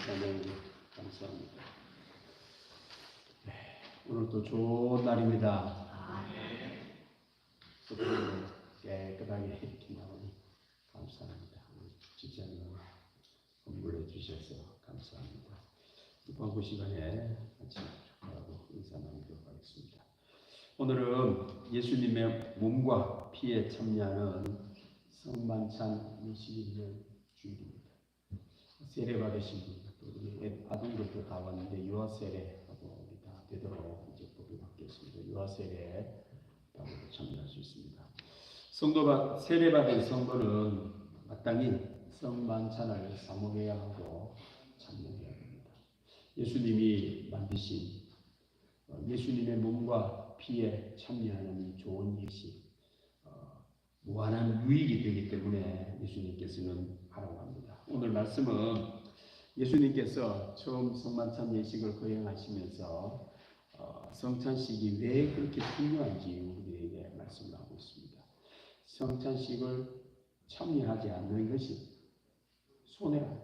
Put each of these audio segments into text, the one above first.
하나님 감사합니다. 네, 오늘도 좋은 날입니다. 숲을 깨끗하게 이렇게 나오니 감사합니다. 집사님 공부해 주셔서 감사합니다. 이번 시간에 같이 하고 인사 나누도록 하겠습니다. 오늘은 예수님의 몸과 피에 참여하는 성만찬 21년 주일입니다. 세례 받으신 분, 또 우리 아동들도 다 왔는데 유아 세례하고 우리 다 되도록 이제 법이 바뀌었습니다. 유아 세례 다 참여할 수 있습니다. 성도가 세례 받은 성도는 마땅히 성만찬을 사모해야 하고 참여해야 합니다. 예수님이 만드신 어, 예수님의 몸과 피에 참여하는 이 좋은 예식 어, 무한한 유익이 되기 때문에 예수님께서는 하라고 합니다. 오늘 말씀은 예수님께서 처음 성만찬 예식을 거행하시면서 어, 성찬식이 왜 그렇게 중요한지 우리에게 말씀을 하고 있습니다. 성찬식을 참여하지 않는 것이 손해라.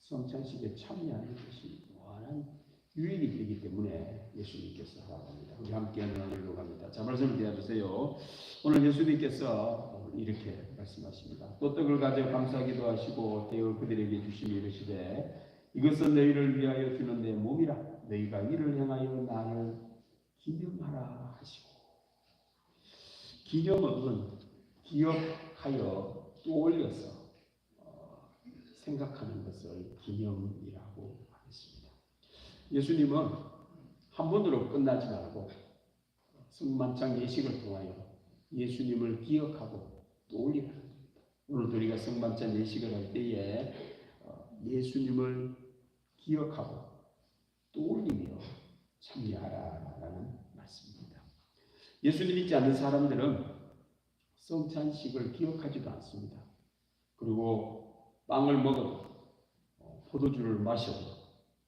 성찬식에 참여하는 것이 무한한 유익이 되기 때문에 예수님께서 하라고 합니다. 우리 함께 나누려고 합니다. 자, 말씀을 대해주세요. 오늘 예수님께서 이렇게 말씀하십니다. 또 떡을 가져 감사기도 하시고 대을 그들에게 주시며 이르시되 이것은 너희를 위하여 주는 내 몸이라 너희가 이를 행하여 나를 기념하라 하시고 기념은 기억하여 떠올려서 어, 생각하는 것을 기념이라고 하겠습니다. 예수님은 한 번으로 끝나지 말고 성만찬 예식을 통하여 예수님을 기억하고 떠 겁니다. 오늘 우리가 성만찬 예식을 할 때에 어, 예수님을 기억하고 떠올리며 참여하라라는 말씀입니다. 예수님 믿지 않는 사람들은 성찬식을 기억하지도 않습니다. 그리고 빵을 먹어도 어, 포도주를 마셔도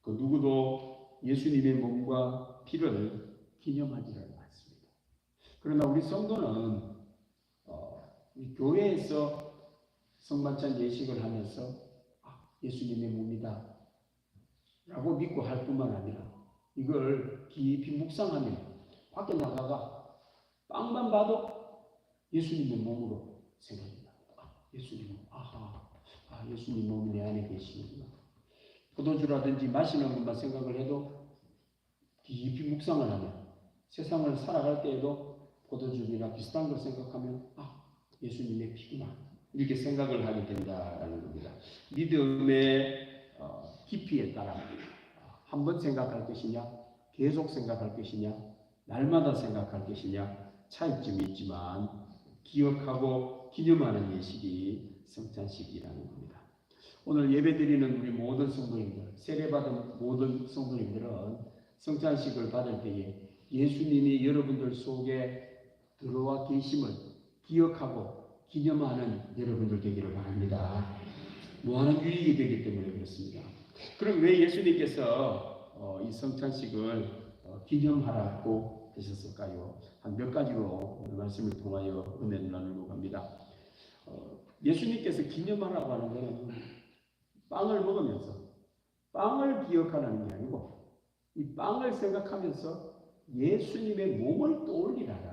그 누구도 예수님의 몸과 피를 기념하지를 않습니다. 그러나 우리 성도는 어, 이 교회에서 성만찬 예식을 하면서 아, 예수님의 몸이다 라고 믿고 할 뿐만 아니라 이걸 깊이 묵상하면 밖에 나가가 빵만 봐도 예수님의 몸으로 생각이 납니다. 아, 예수님, 아하, 아, 예수님 몸이 내 안에 계시는구나. 포도주라든지 마시는 것만 생각을 해도 깊이 묵상을 하면 세상을 살아갈 때에도 포도주나 비슷한 걸 생각하면 아, 예수님의 피구나. 이렇게 생각을 하게 된다라는 겁니다. 믿음의 어, 깊이에 따라 한 번 생각할 것이냐, 계속 생각할 것이냐, 날마다 생각할 것이냐 차이점이 있지만 기억하고 기념하는 예식이 성찬식이라는 겁니다. 오늘 예배드리는 우리 모든 성도님들, 세례받은 모든 성도님들은 성찬식을 받을 때에 예수님이 여러분들 속에 들어와 계심을 기억하고 기념하는 여러분들 되기를 바랍니다. 무한한 유익이 되기 때문에 그렇습니다. 그럼 왜 예수님께서 어, 이 성찬식을 어, 기념하라고 하셨을까요? 한 몇 가지로 말씀을 통하여 은혜를 나누려고 합니다. 어, 예수님께서 기념하라고 하는 것은 빵을 먹으면서 빵을 기억하라는 게 아니고 이 빵을 생각하면서 예수님의 몸을 말이죠.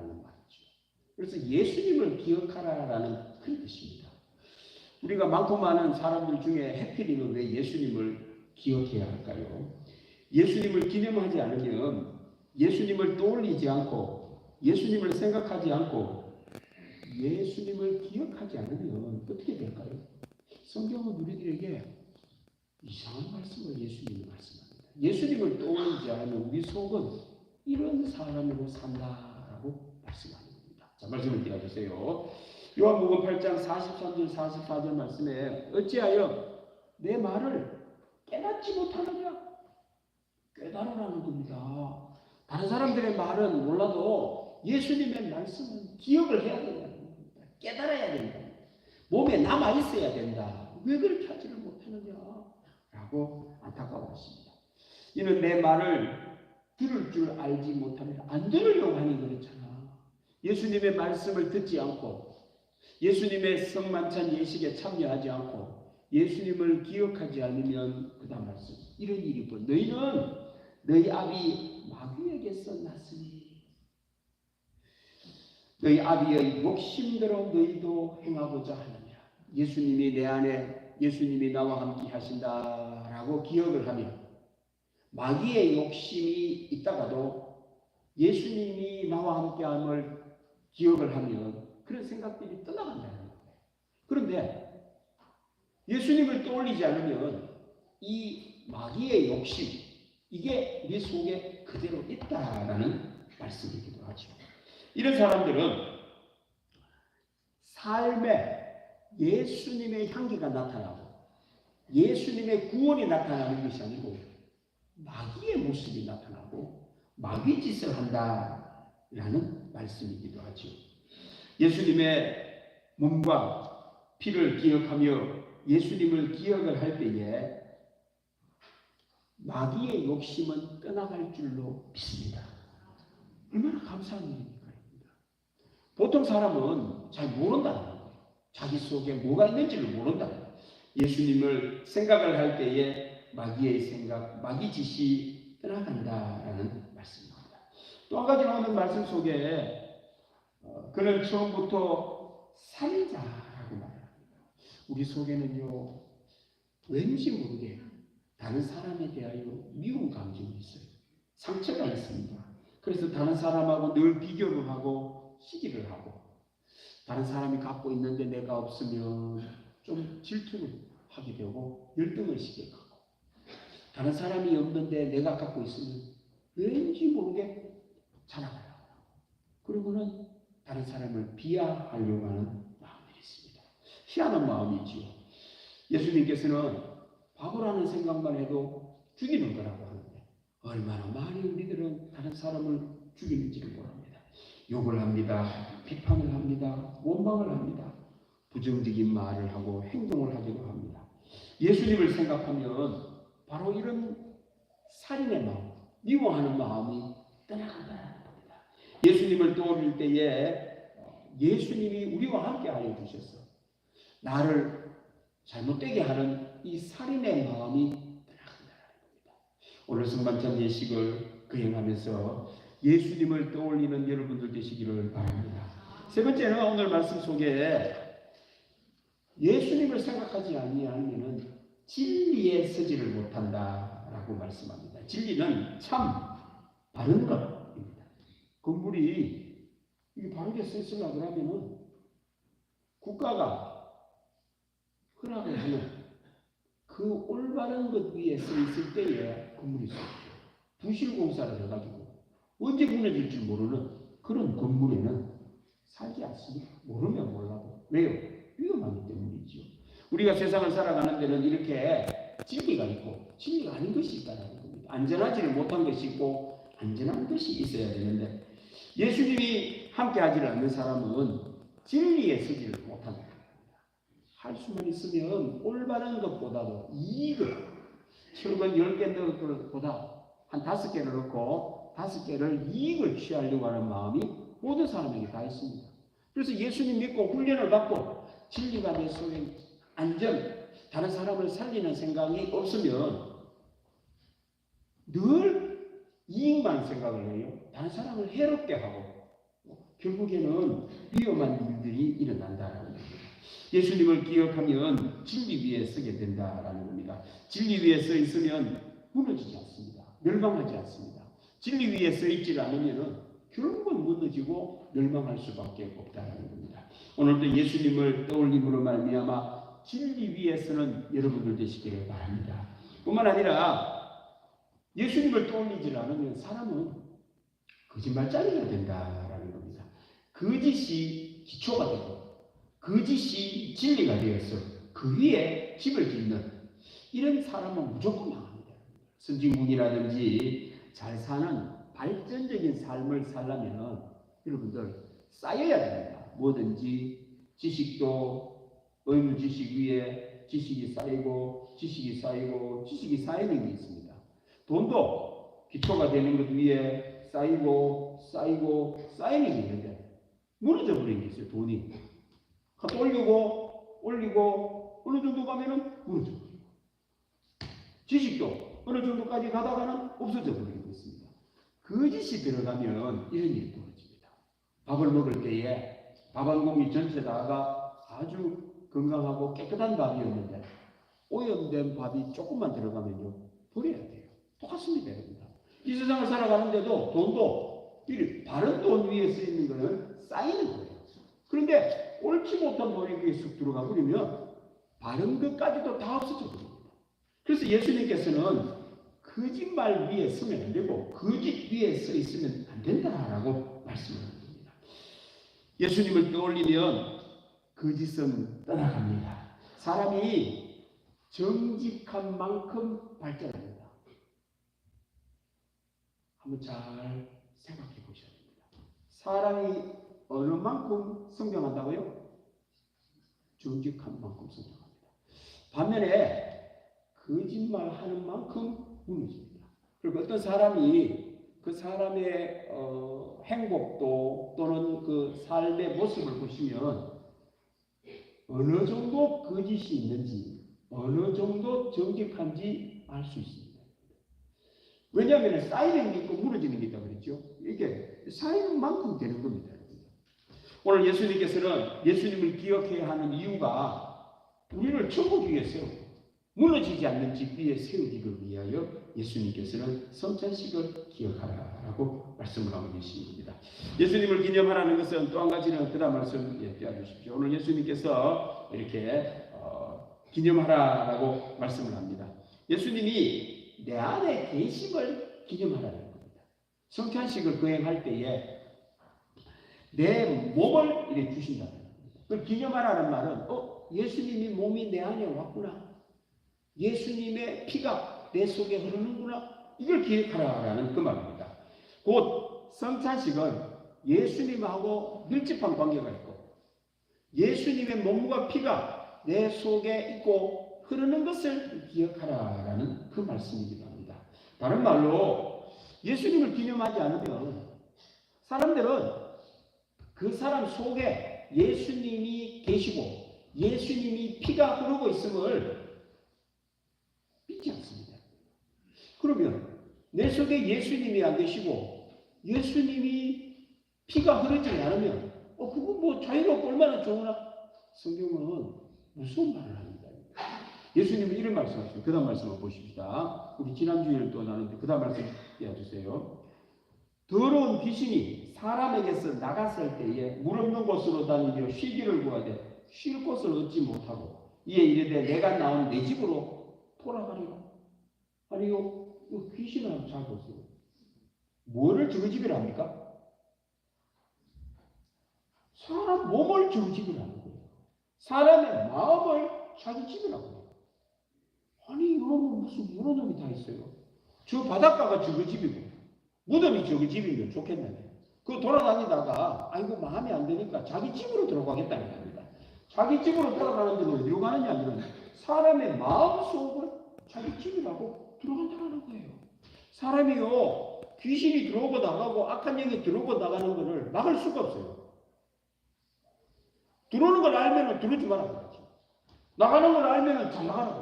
그래서 예수님을 기억하라라는 큰 뜻입니다. 우리가 많고 많은 사람들 중에 해피리는 왜 예수님을 기억해야 할까요? 예수님을 기념하지 않으면 예수님을 떠올리지 않고 예수님을 생각하지 않고 예수님을 기억하지 않으면 어떻게 될까요? 성경은 우리들에게 이상한 말씀을 예수님이 말씀합니다. 예수님을 떠올리지 않으면 우리 속은 이런 사람으로 산다라고 말씀하는 겁니다. 자, 말씀을 띄워주세요. 요한복음 8장 43절 44절 말씀에 어찌하여 내 말을 깨닫지 못하느냐? 깨달으라는 겁니다. 다른 사람들의 말은 몰라도 예수님의 말씀은 기억을 해야 된다는 겁니다. 깨달아야 된다. 몸에 남아 있어야 된다. 왜 그렇게 하지를 못하느냐? 라고 안타까워하십니다. 이는 내 말을 들을 줄 알지 못하면 안 들으려고 하니 그렇잖아. 예수님의 말씀을 듣지 않고 예수님의 성만찬 예식에 참여하지 않고 예수님을 기억하지 않으면 그다음 말씀. 이런 일이 뭐 너희는 너희 아비 마귀에게서 났으니. 너희 아비의 욕심대로 너희도 행하고자 하느니라. 예수님이 내 안에 예수님이 나와 함께 하신다라고 기억을 하면 마귀의 욕심이 있다가도 예수님이 나와 함께함을 기억을 하면 그런 생각들이 떠나간다는 거예요. 그런데 예수님을 떠올리지 않으면 이 마귀의 욕심 이게 내 속에 그대로 있다라는 말씀이기도 하죠. 이런 사람들은 삶에 예수님의 향기가 나타나고 예수님의 구원이 나타나는 것이 아니고 마귀의 모습이 나타나고 마귀 짓을 한다라는 말씀이기도 하죠. 예수님의 몸과 피를 기억하며 예수님을 기억을 할 때에 마귀의 욕심은 떠나갈 줄로 믿습니다. 얼마나 감사한 일입니까? 보통 사람은 잘 거예요. 자기 속에 뭐가 있는지를 거예요. 예수님을 생각을 할 때에 마귀의 생각, 마귀 짓이 떠나간다라는 말씀입니다. 또 한 가지 나오는 말씀 속에 어, 그는 처음부터 살인자라고 말합니다. 우리 속에는요 왠지 모르게 다른 사람에 대하여 미운 감정이 있어요. 상처가 있습니다. 그래서 다른 사람하고 늘 비교를 하고 시기를 하고 다른 사람이 갖고 있는데 내가 없으면 좀 질투를 하게 되고 열등을 시게 하고 다른 사람이 없는데 내가 갖고 있으면 왠지 모르게 자랑하려고 그리고는 다른 사람을 비하하려고 하는 마음이 있습니다. 희한한 마음이지요. 예수님께서는 바보라는 생각만 해도 죽이는 거라고 하는데 얼마나 많이 우리들은 다른 사람을 죽이는지를 모릅니다. 욕을 합니다. 비판을 합니다. 원망을 합니다. 부정적인 말을 하고 행동을 하기도 합니다. 예수님을 생각하면 바로 이런 살인의 마음, 미워하는 마음이 떠나간다는 겁니다. 예수님을 떠올릴 때에 예수님이 우리와 함께 하여 주셔서 나를 잘못되게 하는 이 살인의 마음이 떠나간다는. 오늘 성만찬 예식을 거행하면서 예수님을 떠올리는 여러분들 되시기를 바랍니다. 세 번째는 오늘 말씀 속에 예수님을 생각하지 아니하면 진리에 서지를 못한다라고 말씀합니다. 진리는 참 바른 것입니다. 건물이 이게 바르게 쓰으려 그러면은 국가가 허락을 하는 그 올바른 것 위에 서 있을 때에 건물이 서 있죠. 부실 공사를 해가지고 언제 무너질 줄 모르는 그런 건물에는 살지 않습니다. 모르면 몰라도 왜요? 위험하기 때문이죠. 우리가 세상을 살아가는 데는 이렇게 진리가 있고 진리가 아닌 것이 있다는 겁니다. 안전하지를 못한 것이 있고 안전한 것이 있어야 되는데 예수님이 함께 하지 않는 사람은 진리에 서지를 못한다. 할 수만 있으면 올바른 것보다도 이익을 철근 10개 넣을 것보다 한 다섯 개를 넣고 다섯 개를 이익을 취하려고 하는 마음이 모든 사람에게 다 있습니다. 그래서 예수님 믿고 훈련을 받고 진리가 내 속에 안전, 다른 사람을 살리는 생각이 없으면 늘 이익만 생각을 해요. 다른 사람을 해롭게 하고 결국에는 위험한 일들이 일어난다라는 겁니다. 예수님을 기억하면 진리 위에 서게 된다라는 겁니다. 진리 위에 서 있으면 무너지지 않습니다. 멸망하지 않습니다. 진리 위에 서 있지 않으면 결국은 무너지고 멸망할 수밖에 없다라는 겁니다. 오늘도 예수님을 떠올림으로 말미암아 진리 위에 서는 여러분들 되시기를 바랍니다. 뿐만 아니라 예수님을 떠올리지 않으면 사람은 거짓말짜리가 된다라는 겁니다. 거짓이 기초가 되고 거짓이 진리가 되어서 그 위에 집을 짓는 이런 사람은 무조건 망합니다. 선진국이라든지 잘 사는 발전적인 삶을 살려면 여러분들 쌓여야 됩니다. 뭐든지 지식도 의무 지식 위에 지식이 쌓이고 지식이 쌓이고 지식이 쌓이는 게 있습니다. 돈도 기초가 되는 것 위에 쌓이고 쌓이고 쌓이는 게 있는데 무너져 버린 게 있어요. 돈이 올리고 올리고 어느 정도 가면은 무너져 버리고 지식도 어느 정도까지 가다가는 없어져 버리고 있습니다. 거짓이 들어가면 이런 일이 벌어집니다. 밥을 먹을 때에 밥 한 공기 전체 다가 아주 건강하고 깨끗한 밥이었는데 오염된 밥이 조금만 들어가면요 버려야 돼요. 똑같습니다, 여러분들. 이 세상을 살아가는데도 돈도 이 바른 돈 위에 쓰 있는 거는 쌓이는 거예요. 그런데 옳지 못한 돈이 위에 쑥 들어가 버리면 바른 것까지도 다 없어져 버립니다. 그래서 예수님께서는 거짓말 위에 서면 안 되고 거짓 위에 서 있으면 안 된다라고 말씀을 합니다. 예수님을 떠올리면 거짓은 떠나갑니다. 사람이 정직한 만큼 발전합니다. 한번 잘 생각해 보셔야 됩니다. 사람이 어느 만큼 성장한다고요? 정직한 만큼 성장합니다. 반면에 거짓말하는 만큼 무너집니다. 그리고 어떤 사람이 그 사람의 어, 행복도 또는 그 삶의 모습을 보시면 어느 정도 거짓이 있는지 어느 정도 정직한지 알 수 있습니다. 왜냐하면 쌓이는 게 있고 무너지는 게 있다고 그랬죠. 이게 쌓이는 만큼 되는 겁니다. 오늘 예수님께서는 예수님을 기억해야 하는 이유가 우리를 천국 위에 세우고 무너지지 않는 집 위에 세우기를 위하여 예수님께서는 성찬식을 기억하라라고 말씀을 하고 계십니다. 예수님을 기념하라는 것은 또 한 가지는 그다음 말씀 예, 띄워주십시오. 오늘 예수님께서 이렇게 어, 기념하라라고 말씀을 합니다. 예수님이 내 안에 계심을 기념하라는 겁니다. 성찬식을 거행할 때에 내 몸을 이렇게 주신다는 겁니다. 그 기념하라는 말은 어 예수님이 몸이 내 안에 왔구나. 예수님의 피가 내 속에 흐르는구나. 이걸 기억하라라는 그 말입니다. 곧 성찬식은 예수님하고 밀접한 관계가 있고 예수님의 몸과 피가 내 속에 있고 흐르는 것을 기억하라라는 그 말씀이기도 합니다. 다른 말로 예수님을 기념하지 않으면 사람들은 그 사람 속에 예수님이 계시고 예수님이 피가 흐르고 있음을 믿지 않습니다. 그러면 내 속에 예수님이 안 계시고 예수님이 피가 흐르지 않으면 어 그거 뭐 자유롭고 얼마나 좋으나 성경은 무서운 말을 합니다. 예수님은 이런 말씀하셨어요. 그 다음 말씀을 보십시다. 우리 지난주에는 또 나는데 그 다음 말씀 띄워주세요. 더러운 귀신이 사람에게서 나갔을 때에 물 없는 곳으로 다니며 쉬기를 구하되 쉴 곳을 얻지 못하고 이에 이르되 내가 나온 내 집으로 돌아가리라. 아니요, 이 귀신을 한번 잘 보세요. 뭐를 저집이라 합니까? 사람 몸을 저집이라 하는 거예요. 사람의 마음을 자기 집이라고 이놈은 무슨 이런 놈이 다 있어요. 저 바닷가가 저거 집이고, 무덤이 저거 집이면 좋겠는데. 그 돌아다니다가, 아이고, 마음에 안 드니까 자기 집으로 들어가겠다는 겁니다. 자기 집으로 돌아가는데 어디로 가느냐, 이런 사람의 마음 속을 자기 집이라고 들어간다는 거예요. 사람이요, 귀신이 들어오고 나가고 악한 영이 들어오고 나가는 것을 막을 수가 없어요. 들어오는 걸 알면은 들어오지 그러지. 나가는 걸 알면은 잘 나가라고 그러고.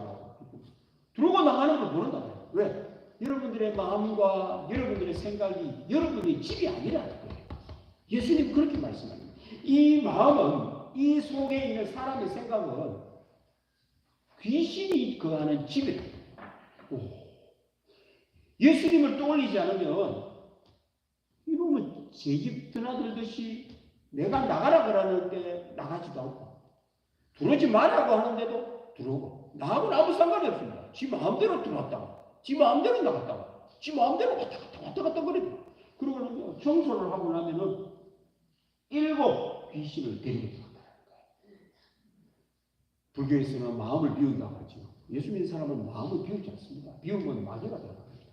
들어오고 나가는 걸 모른다고요. 왜? 여러분들의 마음과 여러분들의 생각이 여러분의 집이 거예요. 예수님 그렇게 말씀합니다. 이 마음은 이 속에 있는 사람의 생각은 귀신이 거하는 집이다. 예수님을 떠올리지 않으면 이놈은 제 집 드나들듯이 내가 나가라 그러는데 나가지도 않고 들어오지 말라고 하는데도 들어오고 나하고는 아무 상관이 없습니다. 지 마음대로 들어왔다가 지 마음대로 나갔다가 지 마음대로 왔다 갔다 왔다 갔다 그래요. 그러고는 청소를 하고 나면은 일곱 귀신을 데리고 들어간다는. 불교에서는 마음을 비운다고 하죠. 예수 믿는 사람은 마음을 비우지 않습니다. 비우면 마귀가 들어갑니다.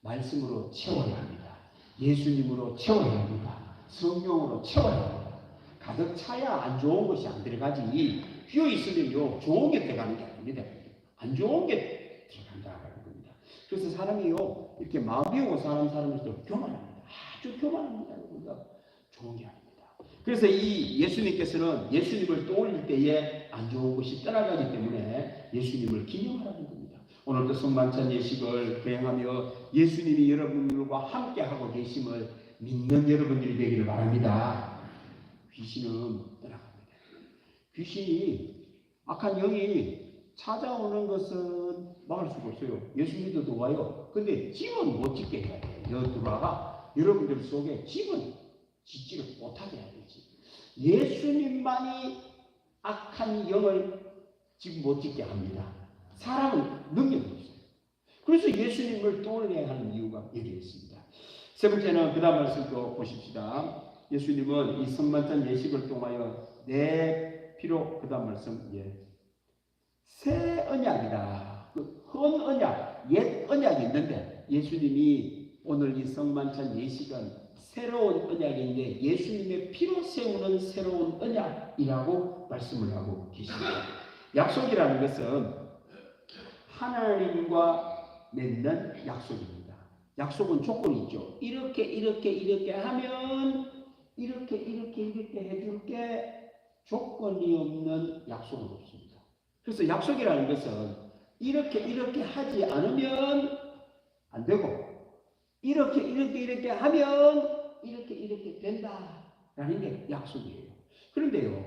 말씀으로 채워야 합니다. 예수님으로 채워야 합니다. 성경으로 채워야 합니다. 가득 차야 안 좋은 것이 안 들어가지. 비어 있으면요 좋은 게 들어가는 게 아닙니다. 안 좋은 게 들어간다는 겁니다. 그래서 사람이요 이렇게 마음 비우고 사는 사람들도 교만합니다. 아주 교만합니다. 그러니까 좋은 게 아닙니다. 그래서 이 예수님께서는 예수님을 떠올릴 때에 안 좋은 것이 떠나가기 때문에 예수님을 기념하라는 겁니다. 오늘도 성만찬 예식을 거행하며 예수님이 여러분들과 함께하고 계심을 믿는 여러분들이 되기를 바랍니다. 귀신은 떠나갑니다. 귀신이 악한 영이 찾아오는 것은 막을 수가 없어요. 예수 믿어도 와요. 근데 집은 못 짓게 해야 돼요. 여 들어와가 여러분들 속에 집은 짓지를 못하게 해야 되지. 예수님만이 악한 영을 지금 못 짓게 합니다. 사람은 능력이 없어요. 그래서 예수님을 떠올려야 하는 이유가 여기 있습니다. 세 번째는 그 다음 말씀 또 보십시다. 예수님은 이 선만찬 예식을 통하여 내 피로 그 다음 말씀 예. 새 언약이다. 그헌 언약, 옛 언약이 있는데 예수님이 오늘 이 성만찬 예식은 새로운 언약인데 예수님의 피로 세우는 새로운 언약이라고 말씀을 하고 계십니다. 약속이라는 것은 하나님과 맺는 약속입니다. 약속은 조건이 있죠. 이렇게 이렇게 이렇게 하면 이렇게 이렇게 이렇게 해줄게 조건이 없는 약속은 없습니다. 그래서 약속이라는 것은 이렇게 이렇게 하지 않으면 안 되고 이렇게 이렇게 이렇게 하면 이렇게 이렇게 된다라는 게 약속이에요. 그런데요,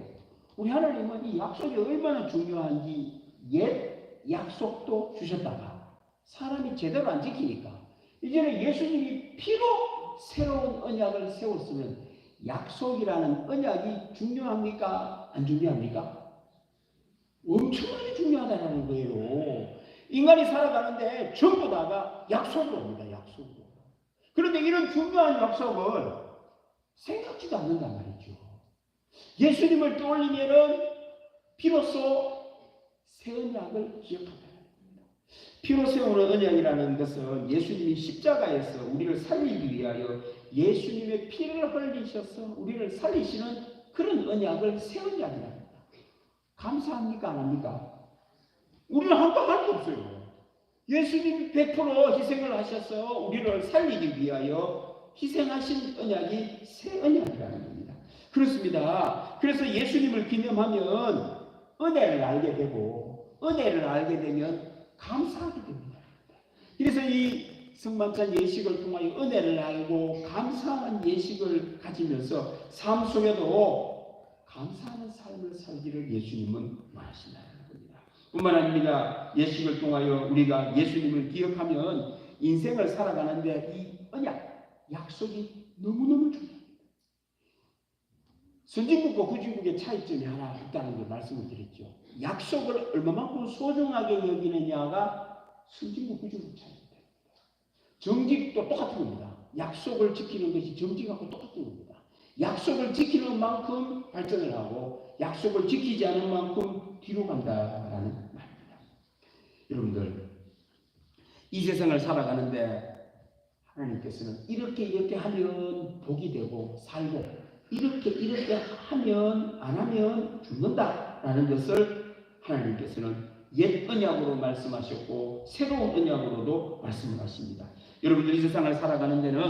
우리 하나님은 이 약속이 얼마나 중요한지 옛 약속도 주셨다가 사람이 제대로 안 지키니까 이제는 예수님이 피로 새로운 언약을 세웠으면 약속이라는 언약이 중요합니까? 안 중요합니까? 엄청나게 중요하다는 거예요. 인간이 살아가는데 전부 다가 약속으로 옵니다. 약속으로. 그런데 이런 중요한 약속을 생각지도 않는단 말이죠. 예수님을 떠올리면은 비로소 새 언약을 기억한다. 피로 세우는 언약이라는 것은 예수님이 십자가에서 우리를 살리기 위하여 예수님의 피를 흘리셔서 우리를 살리시는 그런 언약을 새 언약이랍니다. 감사합니까? 안 합니까? 우리는 한도 할수 없어요. 예수님이 100% 희생을 하셔서 우리를 살리기 위하여 희생하신 언약이 새 언약이라는 겁니다. 그렇습니다. 그래서 예수님을 기념하면 은혜를 알게 되고 은혜를 알게 되면 감사하게 됩니다. 그래서 이 성만찬 예식을 통하여 은혜를 알고 감사하는 예식을 가지면서 삶 속에도 감사하는 삶을 살기를 예수님은 원하신다는 겁니다. 뿐만 아니라 예식을 통하여 우리가 예수님을 기억하면 인생을 살아가는데 이 언약, 약속이 너무너무 중요합니다. 선진국과 후진국의 차이점이 하나 있다는 걸 말씀을 드렸죠. 약속을 얼마만큼 소중하게 여기느냐가 선진국, 후진국 차이입니다. 정직도 똑같은 겁니다. 약속을 지키는 것이 정직하고 똑같은 겁니다. 약속을 지키는 만큼 발전을 하고 약속을 지키지 않은 만큼 뒤로 간다라는 말입니다. 여러분들 이 세상을 살아가는데 하나님께서는 이렇게 이렇게 하면 복이 되고 살고 이렇게 이렇게 하면 안 하면 죽는다라는 것을 하나님께서는 옛 언약으로 말씀하셨고 새로운 언약으로도 말씀을 하십니다. 여러분들 이 세상을 살아가는 데는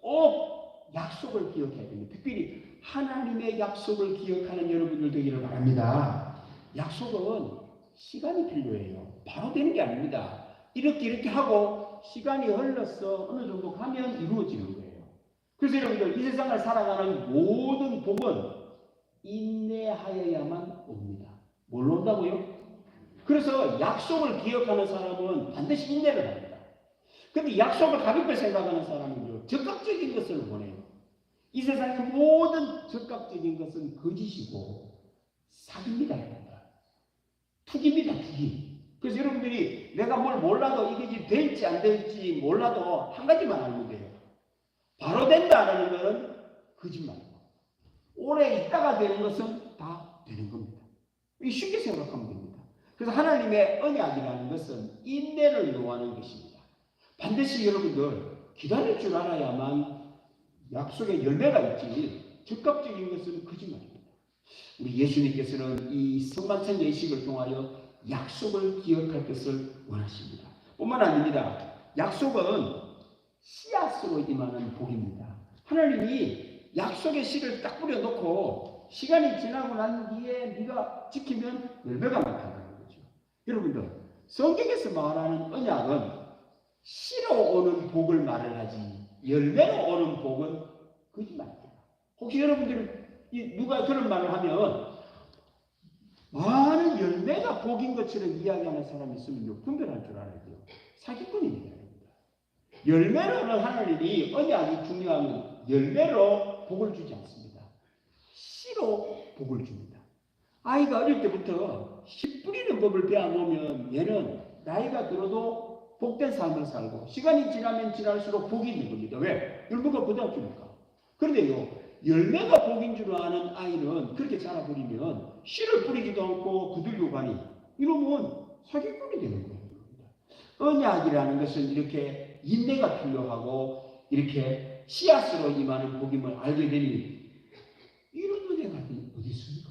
꼭 약속을 기억해야 됩니다. 특별히 하나님의 약속을 기억하는 여러분들 되기를 바랍니다. 약속은 시간이 필요해요. 바로 되는 게 아닙니다. 이렇게 이렇게 하고 시간이 흘러서 어느 정도 가면 이루어지는 거예요. 그래서 여러분들 이 세상을 살아가는 모든 복은 인내하여야만 옵니다. 뭘로 온다고요? 그래서 약속을 기억하는 사람은 반드시 인내를 합니다. 근데 약속을 가볍게 생각하는 사람은요, 적극적인 것을 원해요. 이 세상의 모든 적극적인 것은 거짓이고 사기입니다. 투기입니다, 투기. 그래서 여러분들이 내가 뭘 몰라도 이게 될지 안 될지 몰라도 한 가지만 알면 돼요. 바로 된다는 것은 거짓말이고 오래 있다가 되는 것은 다 되는 겁니다. 이 쉽게 생각하면 됩니다. 그래서 하나님의 언약이라는 것은 인내를 요하는 것입니다. 반드시 여러분들 기다릴 줄 알아야만 약속의 열매가 있지 즉각적인 것은 거짓말입니다. 우리 예수님께서는 이 성만찬 예식을 통하여 약속을 기억할 것을 원하십니다. 뿐만 아닙니다. 약속은 씨앗으로 임하는 복입니다. 하나님이 약속의 씨를 딱 뿌려놓고 시간이 지나고 난 뒤에 네가 지키면 열매가 나타나는 거죠. 여러분들 성경에서 말하는 언약은 씨로 오는 복을 말을 하지 열매로 오는 복은 거짓말이에요. 혹시 여러분들 이 누가 그런 말을 하면 많은 열매가 복인 것처럼 이야기하는 사람이 있으면 분별할 줄 알아야 돼요. 사기꾼입니다. 열매로는 하나님이 언약이 중요하면 열매로 복을 주지 않습니다. 씨로 복을 줍니다. 아이가 어릴 때부터 씨 뿌리는 법을 배워놓으면 얘는 나이가 들어도 복된 삶을 살고 시간이 지나면 지날수록 복이 있는 겁니다. 왜? 열매가 고등학교니까. 그런데요 열매가 복인 줄 아는 아이는 그렇게 자라버리면 씨를 뿌리지도 않고 가니 이러면 사기꾼이 되는 거예요. 언약이라는 것은 이렇게 인내가 필요하고 이렇게 씨앗으로 임하는 복임을 알게 되니 이런 은혜가 어디 있습니까?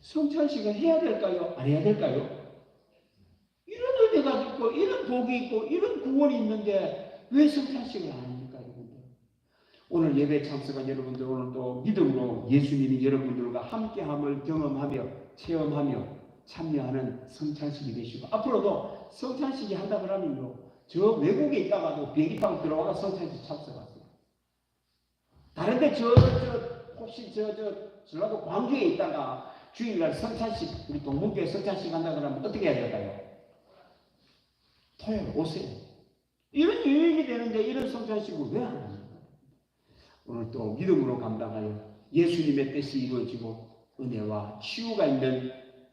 성찬식을 해야 될까요? 안 해야 될까요? 있고 이런 복이 있고 이런 구원이 있는데 왜 성찬식을 안 합니까? 여러분들? 오늘 예배 참석한 여러분들 오늘 또 믿음으로 예수님이 여러분들과 함께함을 경험하며 체험하며 참여하는 성찬식이 되시고 앞으로도 성찬식이 한다 그러면요 저 외국에 있다가도 비행기 타고 들어와가 성찬식 참석하세요. 다른데 저, 저 혹시 저, 저 전라도 광주에 있다가 주일날 성찬식 우리 동문교회 성찬식 한다 그러면 어떻게 해야 될까요? 토요일 오세요. 이런 유익이 되는데 이런 성찬식을 왜안 합니까? 오늘 또 믿음으로 감당하여 예수님의 뜻이 이루어지고 은혜와 치유가 있는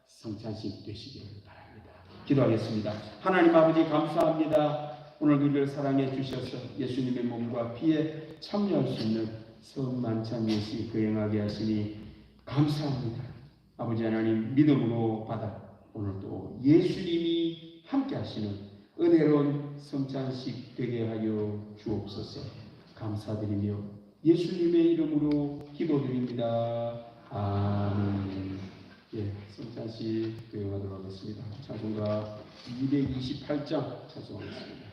성찬식 되시기를 바랍니다. 기도하겠습니다. 하나님 아버지 감사합니다. 오늘 우리를 사랑해 주셔서 예수님의 몸과 피에 참여할 수 있는 성만찬 예시 거행하게 하시니 감사합니다. 아버지 하나님 믿음으로 받아 오늘 또 예수님이 함께 하시는 은혜로운 성찬식 되게 하여 주옵소서 감사드리며 예수님의 이름으로 기도드립니다. 아멘. 예, 성찬식 교행하도록 하겠습니다. 찬송가 228장 찬송하겠습니다.